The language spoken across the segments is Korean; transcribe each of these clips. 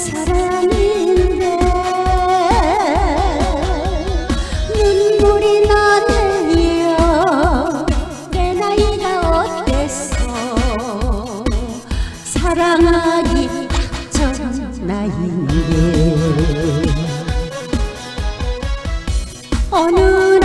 사랑인데 눈물이 나네요. 내 나이가 어때서? 사랑하기 딱전 나이인데 어느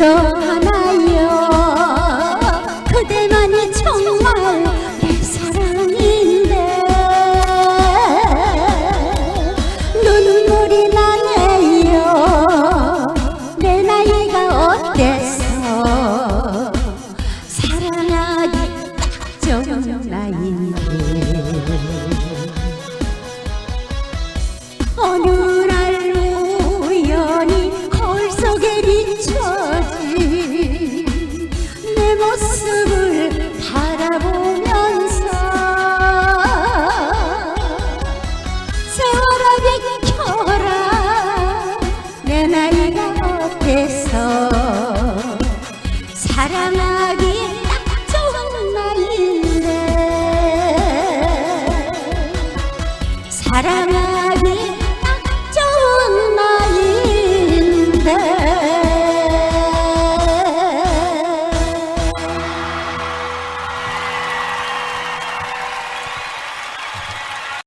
하나요 그대만이 정말 내 사랑인데. 눈물이 나네요. 내 나이가 어때서? 사랑하기 딱 좋은 나이인데. 같아서 사랑하기 딱 좋은 날인데 사랑